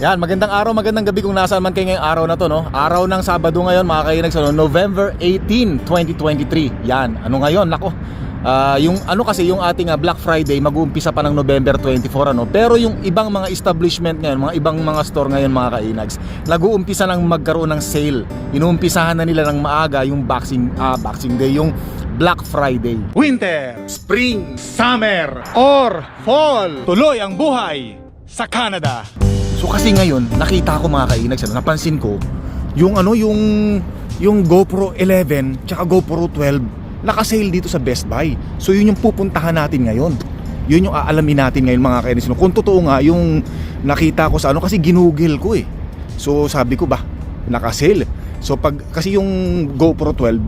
Yan, magandang araw, magandang gabi kung nasaan man kayo ngayong araw na to, no? Araw ng Sabado ngayon, mga kainags, ano, November 18, 2023. Yan, ano ngayon, nako. Ah, yung ano kasi yung ating ah, Black Friday mag-uumpisa pa ng November 24 ano pero yung ibang mga establishment ngayon mga ibang mga store ngayon mga kainags nag-uumpisa nang magkaroon ng sale inuumpisahan na nila ng maaga yung Boxing ah, Boxing Day yung Black Friday winter, spring, summer, or fall. Tuloy ang buhay sa Canada. So kasi ngayon, nakita ko mga kainags, ano, napansin ko, yung ano, yung yung GoPro 11 tsaka GoPro 12 naka-sale dito sa Best Buy. So yun yung pupuntahan natin ngayon. Yun yung aalamin natin ngayon mga kainags. no. Kung totoo nga yung nakita ko sa ano kasi ginugil ko eh. So sabi ko ba, naka-sale. So pag kasi yung GoPro 12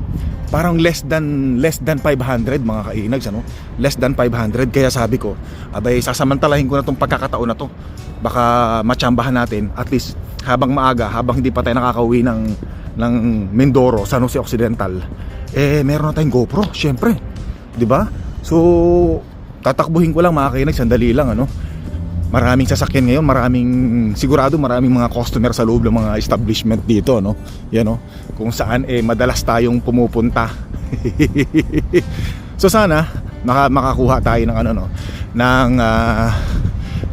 parang less than less than 500 mga kainags ano? Less than 500 kaya sabi ko abay sasamantalahin ko na tong pagkakataon na to. Baka matsambahan natin at least habang maaga habang hindi pa tayo nakakauwi ng ng Mindoro San Jose Occidental eh meron na tayong GoPro syempre. Di ba? So tatakbuhin ko lang mga kainags sandali lang ano maraming sasakyan ngayon, maraming sigurado maraming mga customer sa loob ng mga establishment dito, no? Yan no. Kung saan eh madalas tayong pumupunta. so sana maka, makakuha tayo ng ano no, ng ah,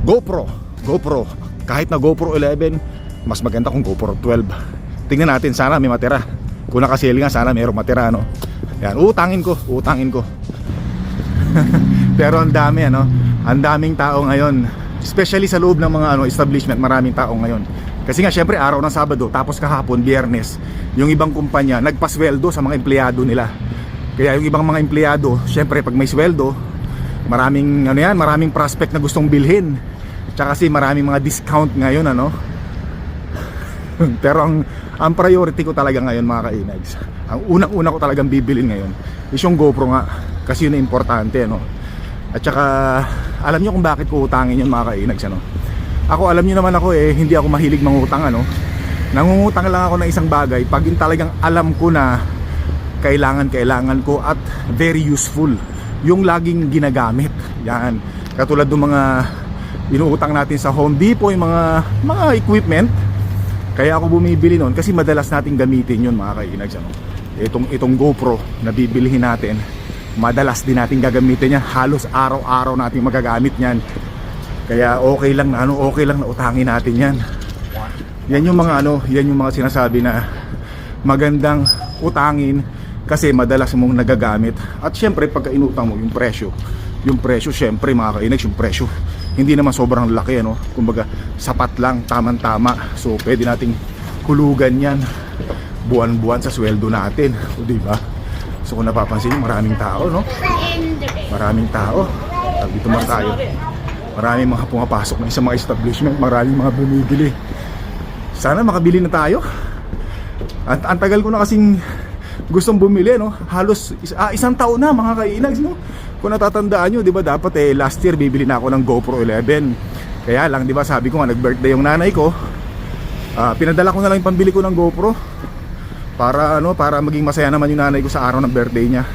GoPro, GoPro. Kahit na GoPro 11, mas maganda kung GoPro 12. Tingnan natin sana may matira. Kung nakasale nga sana mayroong matira no. Yan, utangin ko, utangin ko. Pero ang dami ano, ang daming tao ngayon. Especially sa loob ng mga ano establishment, maraming tao ngayon. Kasi nga syempre araw ng Sabado tapos kahapon Biyernes, yung ibang kumpanya nagpasweldo sa mga empleyado nila. Kaya yung ibang mga empleyado, syempre pag may sweldo, maraming ano yan, maraming prospect na gustong bilhin. Tsaka kasi maraming mga discount ngayon ano. Pero ang ang priority ko talaga ngayon mga kainags. Ang unang-una ko talagang bibilin ngayon is yung GoPro nga kasi yun ang importante no. At saka alam niyo kung bakit ko utangin yun mga kainags ano. Ako alam niyo naman ako eh hindi ako mahilig mangutang ano. Nangungutang lang ako ng isang bagay pag yung talagang alam ko na kailangan kailangan ko at very useful yung laging ginagamit. Yan. Katulad ng mga inuutang natin sa Home Depot yung mga mga equipment kaya ako bumibili noon kasi madalas nating gamitin yun mga kainags ano. Itong itong GoPro na bibilihin natin, madalas din nating gagamitin yan. Halos araw-araw nating magagamit yan. Kaya okay lang na ano, okay lang na utangin natin yan. Yan yung mga ano, yan yung mga sinasabi na magandang utangin kasi madalas mong nagagamit. At syempre pagka inutang mo yung presyo, yung presyo syempre mga kainags, yung presyo hindi naman sobrang laki ano kumbaga sapat lang tamang-tama so pwede nating hulugan yan buwan-buwan sa sweldo natin o di ba so kung napapansin niyo, maraming tao no? Maraming tao. Dito man tayo. Maraming mga pumapasok na sa mga establishment. Maraming mga bumibili. Sana makabili na tayo. At ang tagal ko na kasing gustong bumili no? Halos is- ah, isang taon na mga kainags no? Kung natatandaan nyo di ba dapat eh last year bibili na ako ng GoPro 11 kaya lang di ba sabi ko nga nag birthday yung nanay ko. Ah, pinadala ko na lang yung pambili ko ng GoPro para ano para maging masaya naman yung nanay ko sa araw ng birthday niya.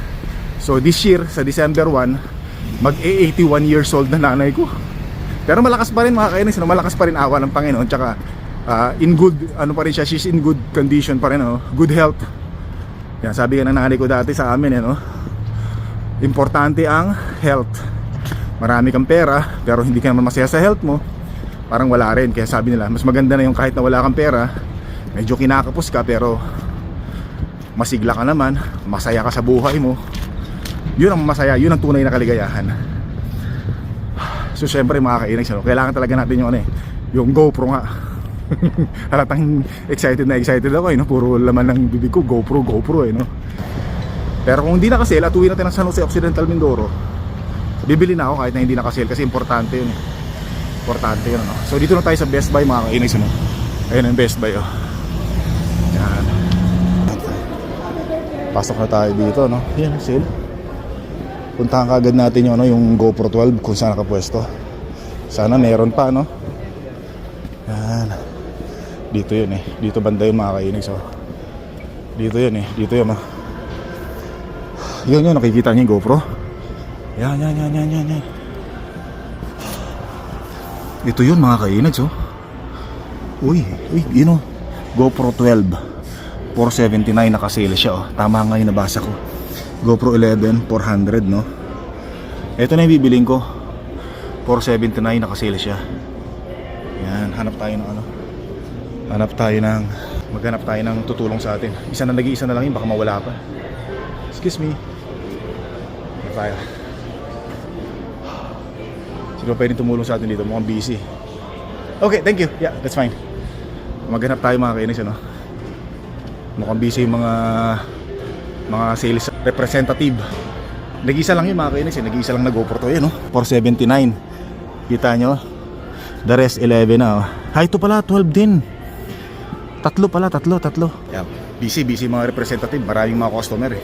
So this year sa December 1 mag 81 years old na nanay ko. Pero malakas pa rin mga kainis no? malakas pa rin awa ng Panginoon. Tsaka ah, in good ano pa rin siya she's in good condition pa rin ano? good health. Yan sabi ng nanay ko dati sa amin eh, no? importante ang health. Marami kang pera pero hindi ka naman masaya sa health mo. Parang wala rin. Kaya sabi nila mas maganda na yung kahit na wala kang pera medyo kinakapos ka pero masigla ka naman masaya ka sa buhay mo. Yun ang masaya yun ang tunay na kaligayahan. So syempre mga kainags ano, kailangan talaga natin yung ano eh yung GoPro nga. Halatang excited na excited ako eh no? puro laman ng bibig ko GoPro GoPro eh no? Pero kung hindi nakasale at uwi natin ng San Jose Occidental Mindoro. Bibili na ako kahit na hindi nakasale kasi importante yun eh. Importante yun ano? so dito na tayo sa Best Buy mga kainags ano? ayun ang Best Buy oh pasok na tayo dito no? Yan sale. Puntahan kagad natin yung ano yung GoPro 12 kung saan nakapwesto. Sana meron pa no? Yan dito yun eh. Dito banda yun mga kainig so dito yun eh. Dito yun oh. yun yun. Nakikita niyo yung GoPro? Yan yan yan yan yan yan ito yun mga kainig so Uy, uy, yun o. GoPro 12. 479 nakasale siya oh. Tama nga yung nabasa ko. GoPro 11, 400 no. Ito na yung bibiling ko. 479 nakasale siya. Yan, hanap tayo ng ano. Hanap tayo ng maghanap tayo ng tutulong sa atin. Isa na nag-iisa na lang yun, baka mawala pa. Excuse me. Fire. Sino pwedeng tumulong sa atin dito? Mukhang busy. Okay, thank you. Yeah, that's fine. Maghanap tayo mga kainis, ano? Mukhang busy yung mga mga sales representative. Nag-isa lang yun mga kainis, eh. nag-isa lang na GoPro to yun, no? 479. Kita nyo? The rest 11 na, oh. Ha, ito pala, 12 din. Tatlo pala, tatlo, tatlo. Yeah, busy, busy mga representative. Maraming mga customer, eh.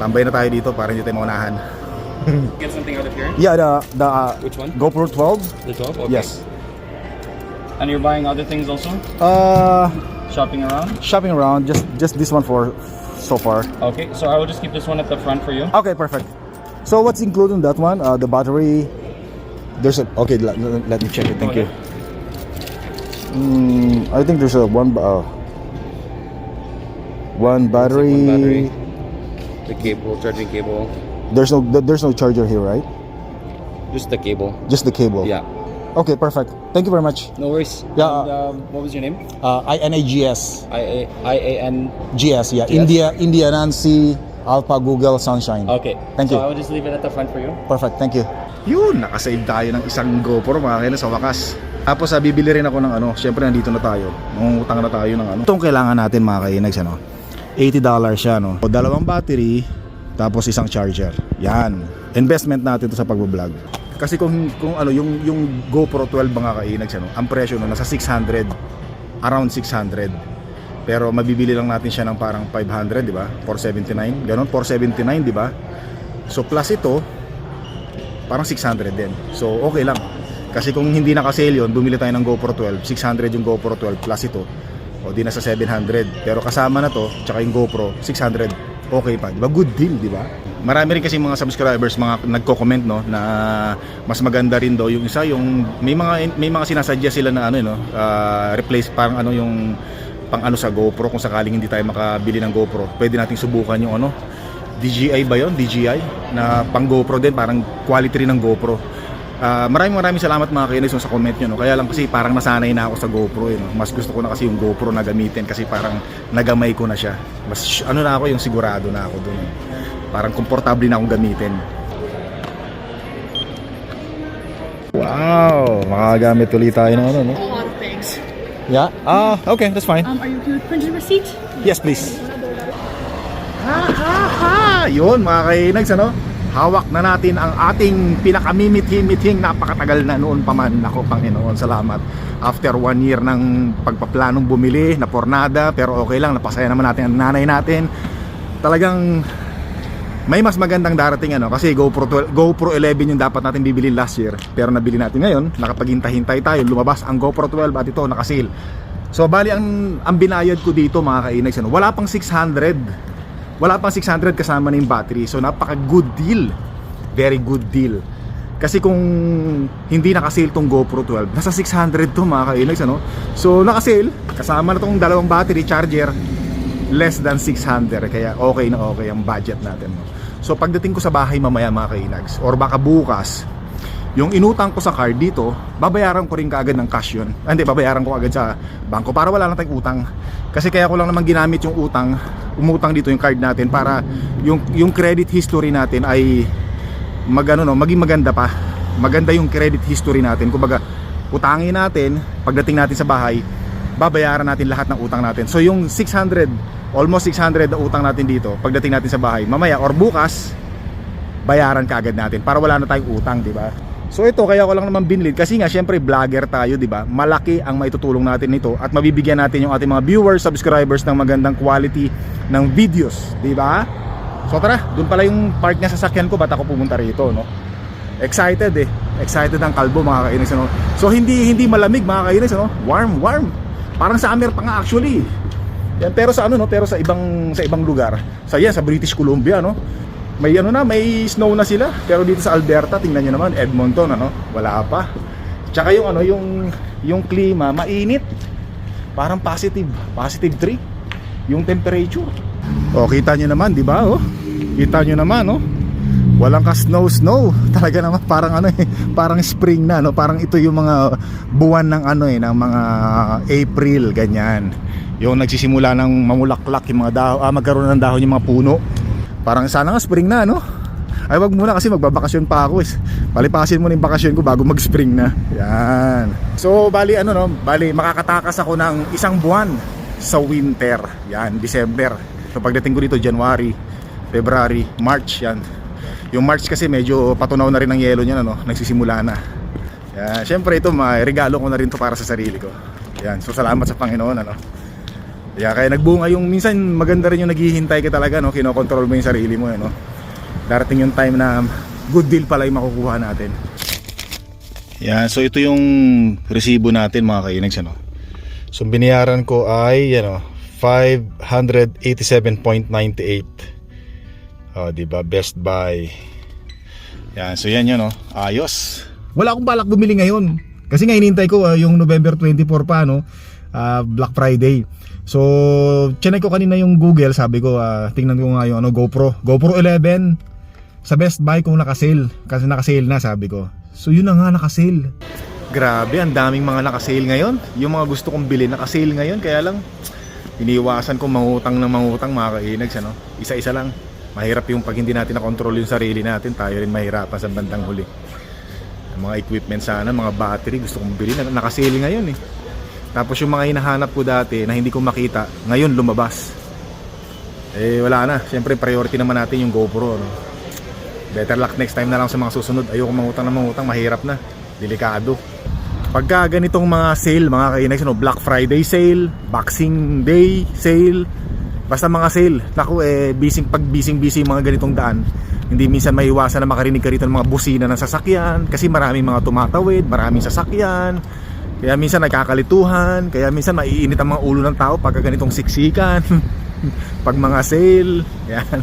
Tambay na tayo dito para hindi tayo maunahan. Get something out of here? Yeah, the, the uh, Which one? GoPro 12? The 12? Okay. Yes. And you're buying other things also? Uh, Shopping around? shopping around, just just this one for so far. Okay, so I will just keep this one at the front for you. Okay, perfect. So what's included in that one? Uh, the battery. There's a okay. Let, let me check it. Thank you. Mm, I think there's a one. Uh, one battery. one battery. The cable, charging cable. There's no there's no charger here, right? Just the cable. Just the cable. Yeah. Okay, perfect. Thank you very much. No worries. Yeah, And, um, what was your name? Uh, I N A G S I A I A N. G S. Yeah, GS. India India Nancy Alpha Google Sunshine. Okay. Thank so you. I will just leave it at the front for you. Perfect, thank you. Yun, nakasave tayo ng isang GoPro mga kailan sa wakas. Tapos ah, bibili rin ako ng ano, syempre nandito na tayo. Mangungutang na tayo ng ano. Itong kailangan natin mga kainags ano. $80 siya no. O, dalawang battery, tapos isang charger. Yan. Investment natin to sa pagbo-vlog. Kasi kung kung ano yung yung GoPro 12 mga kainags ano, ang presyo no nasa 600 around 600. Pero mabibili lang natin siya ng parang 500, di ba? 479. Ganon 479, di ba? So plus ito, parang 600 din. So okay lang. Kasi kung hindi naka-sale yun, bumili tayo ng GoPro 12, 600 yung GoPro 12 plus ito. O di nasa 700. Pero kasama na to, tsaka yung GoPro, 600. Okay pa, di ba? Good deal, di ba? Marami rin kasi mga subscribers, mga nagko-comment no na mas maganda rin daw yung isa, yung may mga may mga sinasadya sila na ano no, ah, replace parang ano yung pang ano sa GoPro kung sakaling hindi tayo makabili ng GoPro. Pwede nating subukan yung ano DJI ba yon DJI na pang GoPro din parang quality rin ng GoPro Ah, maraming maraming salamat mga kainis sa comment nyo no? kaya lang kasi parang nasanay na ako sa GoPro eh, no? mas gusto ko na kasi yung GoPro na gamitin kasi parang nagamay ko na siya mas ano na ako yung sigurado na ako dun eh. Parang komportable na akong gamitin Wow, makagamit ulit tayo ng ano, no? a lot of things. Yeah? Ah, okay, that's fine. Um, are you with printed receipt? Yes, please. Ha, ha, ha! Yun, mga kainags, ano? Hawak na natin ang ating pinakamimithing-mithing napakatagal na noon pa man. Ako, Panginoon, salamat. After one year ng pagpaplanong bumili na pornada, pero okay lang, napasaya naman natin ang nanay natin. Talagang may mas magandang darating ano kasi GoPro 12, GoPro 11 yung dapat natin bibili last year. Pero nabili natin ngayon nakapaghintay-hintay tayo lumabas ang GoPro 12 at ito naka-sale. So bali ang ang binayad ko dito mga kainags ano, wala pang 600 wala pang 600 kasama na yung battery. So napaka good deal. Very good deal. Kasi kung hindi naka-sale tong GoPro 12 nasa 600 to mga kainags ano. So naka-sale kasama na tong dalawang battery charger less than 600 kaya okay na okay ang budget natin no? So pagdating ko sa bahay mamaya mga kainags or baka bukas yung inutang ko sa card dito babayaran ko rin kaagad ng cash yun. Ah, hindi babayaran ko agad sa bangko para wala na tayong utang. Kasi kaya ko lang naman ginamit yung utang umutang dito yung card natin para yung, yung credit history natin ay magano no, maging maganda pa. Maganda yung credit history natin. Kumbaga utangin natin pagdating natin sa bahay babayaran natin lahat ng utang natin so yung 600 almost 600 na utang natin dito pagdating natin sa bahay mamaya or bukas bayaran kaagad natin para wala na tayong utang di ba So ito kaya ko lang naman binlid kasi nga syempre vlogger tayo, 'di ba? Malaki ang maitutulong natin nito at mabibigyan natin yung ating mga viewers, subscribers ng magandang quality ng videos, 'di ba? So tara, doon pala yung park sa sasakyan ko, ba't ako pumunta rito, no? Excited eh. Excited ang kalbo mga kainis ano. So hindi hindi malamig mga kainis ano. Warm, warm. Parang summer pa nga actually. Yan pero sa ano no, pero sa ibang sa ibang lugar. Sa yan sa British Columbia no. May ano na, may snow na sila. Pero dito sa Alberta, tingnan niyo naman Edmonton ano, wala pa. Tsaka yung ano, yung yung klima mainit. Parang positive, positive 3 yung temperature. O, kita nyo naman, di ba? Oh? Kita nyo naman, oh. Walang ka snow snow. Talaga naman parang ano eh, parang spring na no. Parang ito yung mga buwan ng ano eh, ng mga April ganyan. Yung nagsisimula ng mamulaklak yung mga dahon, ah, magkaroon ng dahon yung mga puno. Parang sana nga spring na no. Ay wag muna kasi magbabakasyon pa ako is. Palipasin mo na yung bakasyon ko bago mag-spring na. Yan. So bali ano no, bali makakatakas ako ng isang buwan sa winter. Yan, December. So pagdating ko dito January, February, March yan. Yung March kasi medyo patunaw na rin ang yelo niya ano, nagsisimula na. Yan, syempre ito may regalo ko na rin to para sa sarili ko. Yan, so salamat sa Panginoon ano. Kaya kaya nagbunga yung minsan maganda rin yung naghihintay ka talaga no, kinokontrol mo yung sarili mo eh, no. Darating yung time na good deal pala yung makukuha natin. Yan, so ito yung resibo natin mga kainags ano. So binayaran ko ay ano 587.98. Oh, di ba? Best Buy. Yan, so yan yun, no? Ayos. Wala akong balak bumili ngayon. Kasi nga hinintay ko ah, yung November 24 pa, no? Ah, Black Friday. So, chinay ko kanina yung Google, sabi ko, ah, tingnan ko nga yung ano, GoPro. GoPro 11 sa Best Buy kung naka-sale. Kasi naka-sale na, sabi ko. So, yun na nga, naka-sale. Grabe, ang daming mga naka-sale ngayon. Yung mga gusto kong bilhin, naka-sale ngayon. Kaya lang, iniwasan ko mangutang ng mangutang mga kainags, ano? Isa-isa lang. Mahirap yung pag hindi natin na-control yung sarili natin, tayo rin mahirapan sa bandang huli. Ang mga equipment sana, mga battery, gusto kong bilhin, na- nakasale ngayon eh. Tapos yung mga hinahanap ko dati na hindi ko makita, ngayon lumabas. Eh wala na, siyempre priority naman natin yung GoPro. No? Better luck next time na lang sa mga susunod. Ayoko mangutang na mangutang, mahirap na. Delikado. Pagka ganitong mga sale, mga kainags, no, Black Friday sale, Boxing Day sale, basta mga sale. Naku, eh, busy, pag busy busy mga ganitong daan, hindi minsan maiwasan na makarinig ka rito ng mga busina ng sasakyan kasi maraming mga tumatawid, maraming sasakyan. Kaya minsan nagkakalituhan, kaya minsan maiinit ang mga ulo ng tao pagka ganitong siksikan. pag mga sale, yan.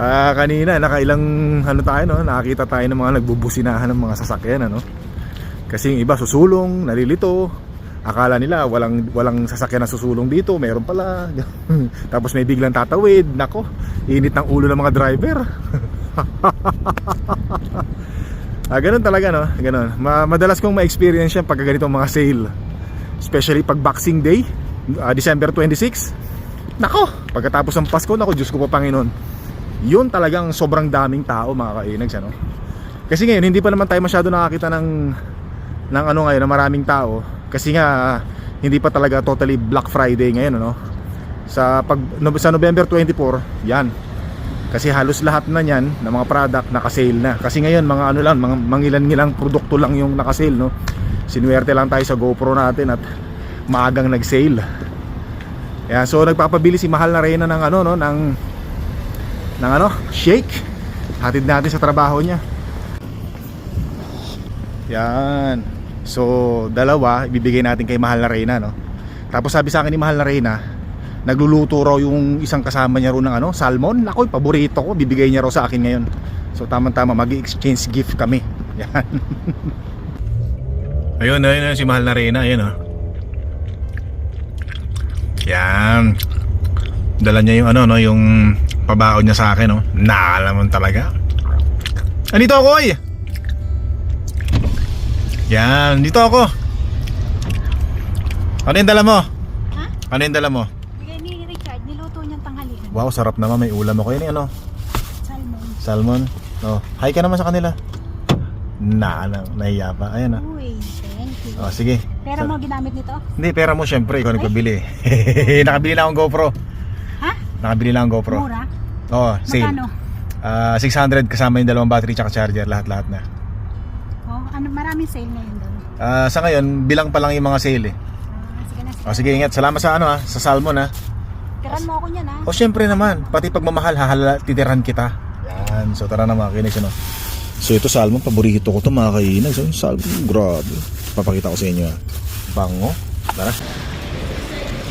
Ah, kanina nakailang ano tayo no, nakakita tayo ng mga nagbubusinahan ng mga sasakyan ano. Kasi yung iba susulong, nalilito. Akala nila walang walang sasakyan na susulong dito, meron pala. Tapos may biglang tatawid. Nako, init ng ulo ng mga driver. ah, ganun talaga no, ganun. Ma- madalas kong ma-experience yan pag ganitong mga sale. Especially pag Boxing Day, ah, December 26. Nako, pagkatapos ng Pasko, nako Diyos ko po Panginoon. Yun talagang sobrang daming tao mga kainags ano. Kasi ngayon hindi pa naman tayo masyado nakakita ng ng ano ngayon na maraming tao kasi nga hindi pa talaga totally Black Friday ngayon ano. Sa pag no, sa November 24, yan. Kasi halos lahat na niyan ng mga product naka-sale na. Kasi ngayon mga ano lang, mga mangilan-ngilang produkto lang yung naka-sale no. Sinuwerte lang tayo sa GoPro natin at maagang nag-sale. Yan, so nagpapabili si Mahal na Reyna ng ano no, ng ng ano, shake. Hatid natin sa trabaho niya. Yan. So, dalawa, ibibigay natin kay Mahal na Reyna, no? Tapos sabi sa akin ni Mahal na Reyna, nagluluto raw yung isang kasama niya ro ng ano, salmon. Nakoy, paborito ko, bibigay niya raw sa akin ngayon. So, tamang-tama, mag-exchange gift kami. Yan. ayun, ayun, ayun, si Mahal na Reyna, ayun, oh. Yan. Dala niya yung ano, no, yung pabaon niya sa akin, no. Naalaman talaga. Andito ako, oy! Yan, dito ako. Ano yung dala mo? Ha? Ano yung dala mo? Bigay ni Richard, niluto niyang tanghalian. Wow, sarap naman. May ulam ako yun. eh, Ano? Salmon. Salmon. Oh, hi ka naman sa kanila. Na, na nahiya pa. Ayan ah. Uy, thank you. Oh, sige. Pera mo ginamit nito? Hindi, pera mo syempre. Ikaw nagpabili. Nakabili lang akong GoPro. Ha? Nakabili lang akong GoPro. Mura? Oh, sale. Magkano? Ah, 600 kasama yung dalawang battery tsaka charger. Lahat-lahat na. Oh, ano, maraming sale ngayon doon. Ah, sa ngayon, bilang pa lang yung mga sale eh. Ah, sige na. Oh, sige, ingat. Salamat sa ano ah, sa salmon ah. Tiran mo ako niyan ha. O syempre naman, pati pagmamahal, hahala, titiran kita. Yan, so tara na mga kinex, ano. So ito salmon, paborito ko to mga kainex. So, salmon, grabe. Papakita ko sa inyo. ah. Bango. Tara.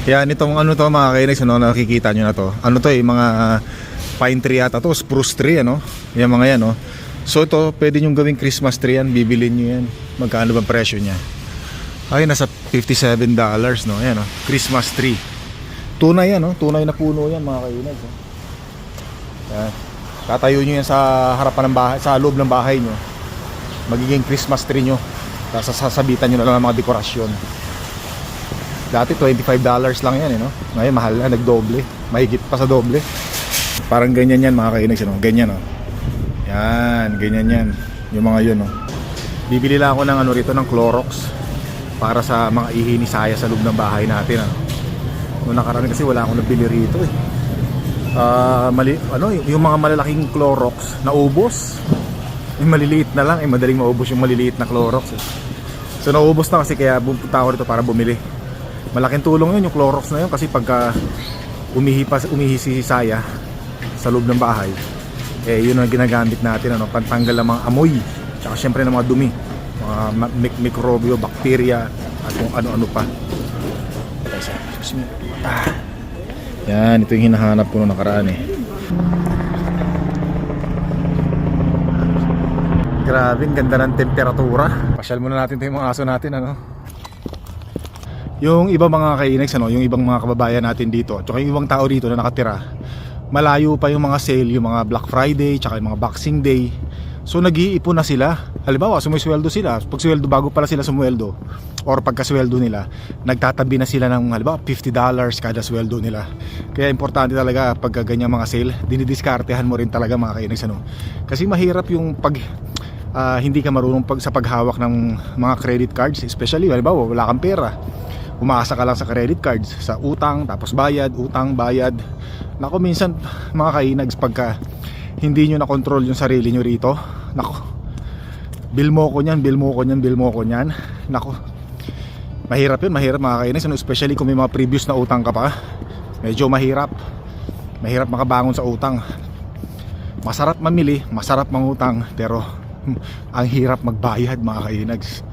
Yan, itong ano to mga kinex, ano, nakikita nyo na to. Ano to eh, mga ah, pine tree ata to, spruce tree, ano. Yan mga yan, no. So ito, pwede nyo gawing Christmas tree yan, bibilin nyo yan. Magkano ba presyo niya? Ay, nasa $57 dollars, no? Ayan, no? Christmas tree. Tunay yan, no? Tunay na puno yan, mga kainag. No? Yan. Tatayo nyo yan sa harapan ng bahay, sa loob ng bahay nyo. Magiging Christmas tree nyo. Tapos sasabitan nyo na lang ng mga dekorasyon. Dati $25 dollars lang yan, eh, no? Ngayon, mahal na, nagdoble. Mahigit pa sa doble. Parang ganyan yan, mga kainag. Ganyan, no? Yan, ganyan yan. Yung mga yun, no? Bibili lang ako ng ano rito, ng Clorox para sa mga ihi ni Saya sa loob ng bahay natin ano. Noong nakaraan kasi wala akong nabili rito eh. Ah, mali, ano, yung mga malalaking Clorox naubos. Yung maliliit na lang, eh madaling maubos yung maliliit na Clorox. Eh. So naubos na kasi kaya pupunta ako rito para bumili. Malaking tulong yun yung Clorox na yun kasi pagka umihi, pa, umihi si Saya sa loob ng bahay, eh yun ang ginagamit natin ano, pantanggal ng mga amoy, tsaka syempre ng mga dumi mga mik- mikrobyo, bakterya at kung ano-ano pa. Ah. Yan, ito yung hinahanap ko nung nakaraan eh. Grabe, ganda ng temperatura. Pasyal muna natin ito yung mga aso natin, ano. Yung iba mga kainags, ano, yung ibang mga kababayan natin dito, tsaka yung ibang tao dito na nakatira, malayo pa yung mga sale, yung mga Black Friday, tsaka yung mga Boxing Day. So nag-iipon na sila. Halimbawa, sumisweldo sila. Pag sweldo, bago pala sila sumweldo, or pagkasweldo nila, nagtatabi na sila ng halimbawa, $50 kada sweldo nila. Kaya importante talaga pag ganyan mga sale, dinidiskartehan mo rin talaga mga kainags. Ano. Kasi mahirap yung pag ah, hindi ka marunong pag, sa paghawak ng mga credit cards, especially halimbawa, wala kang pera umaasa ka lang sa credit cards sa utang tapos bayad utang bayad. Nako minsan mga kainags pagka hindi nyo na control yung sarili nyo rito nako bill mo ko nyan bill mo ko nyan bill mo ko nyan nako mahirap yun mahirap mga kainags ano, especially kung may mga previous na utang ka pa. Medyo mahirap. Mahirap makabangon sa utang. Masarap mamili masarap mangutang pero hmm, ang hirap magbayad mga kainags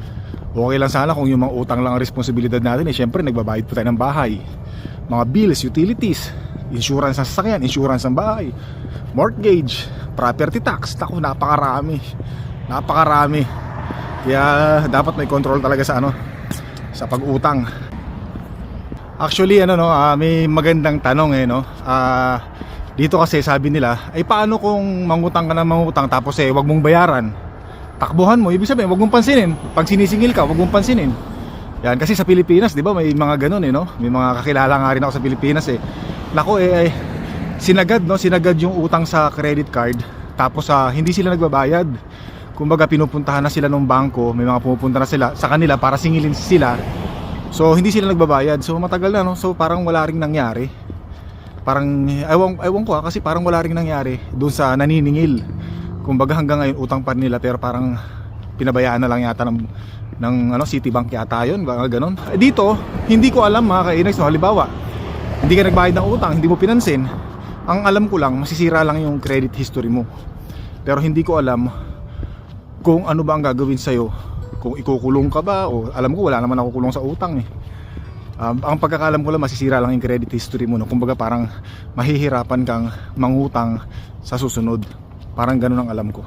Okay lang sana kung yung mga utang lang ang responsibilidad natin eh syempre nagbabayad po tayo ng bahay. Mga bills, utilities, insurance ng sasakyan, insurance ng bahay, mortgage, property tax. Naku, napakarami. Napakarami. Kaya dapat may control talaga sa ano sa pag-utang. Actually ano no, ah, may magandang tanong eh no. Ah, dito kasi sabi nila, ay paano kung mangutang ka na mangutang tapos eh wag mong bayaran? Takbuhan mo, ibig sabihin, wag mong pansinin. Pag sinisingil ka, wag mong pansinin. Yan, kasi sa Pilipinas, di ba, may mga ganun eh, no? May mga kakilala nga rin ako sa Pilipinas eh. Nako eh, eh, sinagad, no? Sinagad yung utang sa credit card. Tapos ah, hindi sila nagbabayad. Kumbaga, pinupuntahan na sila ng bangko, may mga pumupunta na sila sa kanila para singilin sila. So, hindi sila nagbabayad. So, matagal na, no? So, parang wala ring nangyari. Parang, ewan, ewan ko ha, kasi parang wala ring nangyari doon sa naniningil kumbaga hanggang ngayon utang pa nila pero parang pinabayaan na lang yata ng, ng ano, Citibank yata yun mga ganon. Eh, dito hindi ko alam mga kainags no, halimbawa hindi ka nagbayad ng utang hindi mo pinansin ang alam ko lang masisira lang yung credit history mo pero hindi ko alam kung ano ba ang gagawin sa'yo kung ikukulong ka ba o alam ko wala naman ako kulong sa utang eh Um, ang pagkakalam ko lang masisira lang yung credit history mo no? kumbaga parang mahihirapan kang mangutang sa susunod Parang ganun ang alam ko.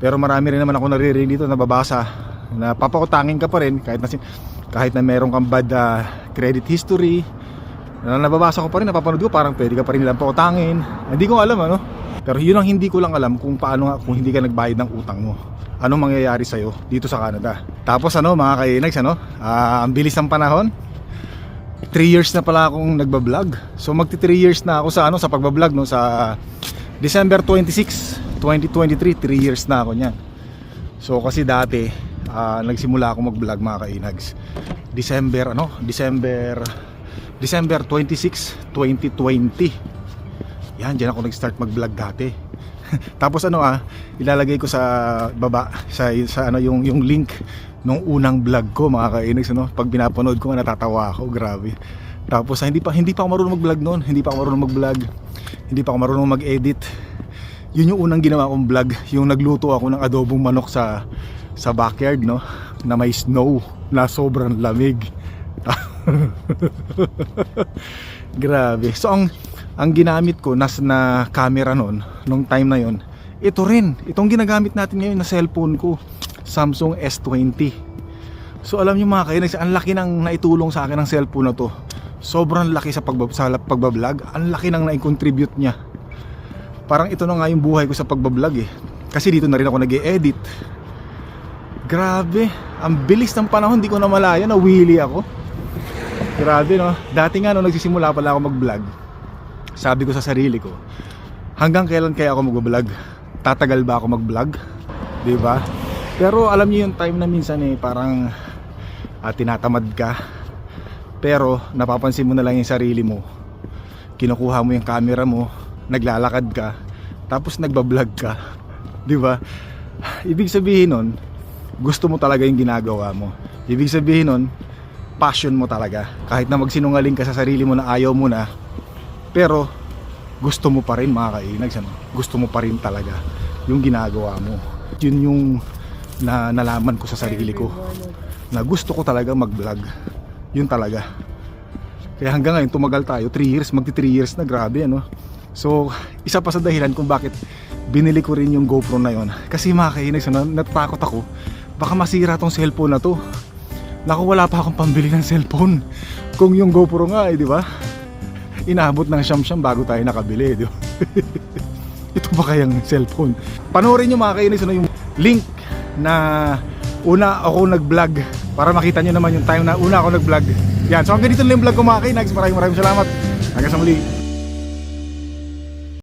Pero marami rin naman ako naririnig dito nababasa na papautangin ka pa rin kahit na, kahit na meron kang bad ah, credit history. Na nababasa ko pa rin, napapanood ko parang pwede ka pa rin nilang pautangin. Hindi ko alam ano. Pero yun ang hindi ko lang alam kung paano nga kung hindi ka nagbayad ng utang mo. Anong mangyayari sa'yo dito sa Canada. Tapos ano mga kainags ano, ah, ang bilis ng panahon. 3 years na pala akong nagba-vlog. So magti 3 years na ako sa ano sa pagba-vlog no sa December 26, 2023, 3 years na ako niyan. So kasi dati ah, nagsimula ako mag-vlog mga kainags. December ano? December December 26, 2020. Yan, diyan ako nag-start mag-vlog dati. Tapos ano ah, ilalagay ko sa baba sa, sa ano yung yung link nung unang vlog ko mga kainags ano. Pag pinapanood ko natatawa ako, grabe. Tapos ah, hindi pa hindi pa ako marunong mag-vlog noon, hindi pa ako marunong mag-vlog. Hindi pa ako marunong mag-edit. Yun yung unang ginawa kong vlog, yung nagluto ako ng adobong manok sa sa backyard no, na may snow na sobrang lamig. Grabe. So ang ang ginamit ko nas na camera noon nung time na yon ito rin itong ginagamit natin ngayon na cellphone ko Samsung S20 So alam niyo mga kainex, ang laki ng naitulong sa akin ng cellphone na to. Sobrang laki sa, pagbab sa pagbablog. Ang laki ng nai-contribute niya. Parang ito na nga yung buhay ko sa pagbablog eh. Kasi dito na rin ako nag edit Grabe, ang bilis ng panahon, di ko na malaya, nawili ako. Grabe no, dati nga no, nagsisimula pala ako mag-vlog. Sabi ko sa sarili ko, hanggang kailan kaya ako mag-vlog? Tatagal ba ako mag-vlog? 'Di ba? Pero alam niyo yung time na minsan eh parang ah, tinatamad ka. Pero napapansin mo na lang yung sarili mo. Kinukuha mo yung camera mo, naglalakad ka, tapos nagba-vlog ka. 'Di ba? Ibig sabihin nun, gusto mo talaga yung ginagawa mo. Ibig sabihin nun, passion mo talaga. Kahit na magsinungaling ka sa sarili mo na ayaw mo na, pero gusto mo pa rin mga kainags, ano? gusto mo pa rin talaga yung ginagawa mo. Yun yung na nalaman ko sa sarili ko na gusto ko talaga mag-vlog. Yun talaga. Kaya hanggang ngayon tumagal tayo, 3 years, magti 3 years na grabe ano. So, isa pa sa dahilan kung bakit binili ko rin yung GoPro na yon. Kasi mga kainags, ano, natatakot ako, baka masira tong cellphone na to. Naku, wala pa akong pambili ng cellphone. Kung yung GoPro nga, eh, di ba? Inabot ng siyam-siyam bago tayo nakabili, di ba? Ito ba kayang cellphone? Panoorin nyo mga kainis, ano yung link na una ako nag-vlog para makita nyo naman yung time na una ako nag-vlog. Yan, so hanggang dito na yung vlog ko mga kainags. Maraming maraming salamat. Hanggang sa muli.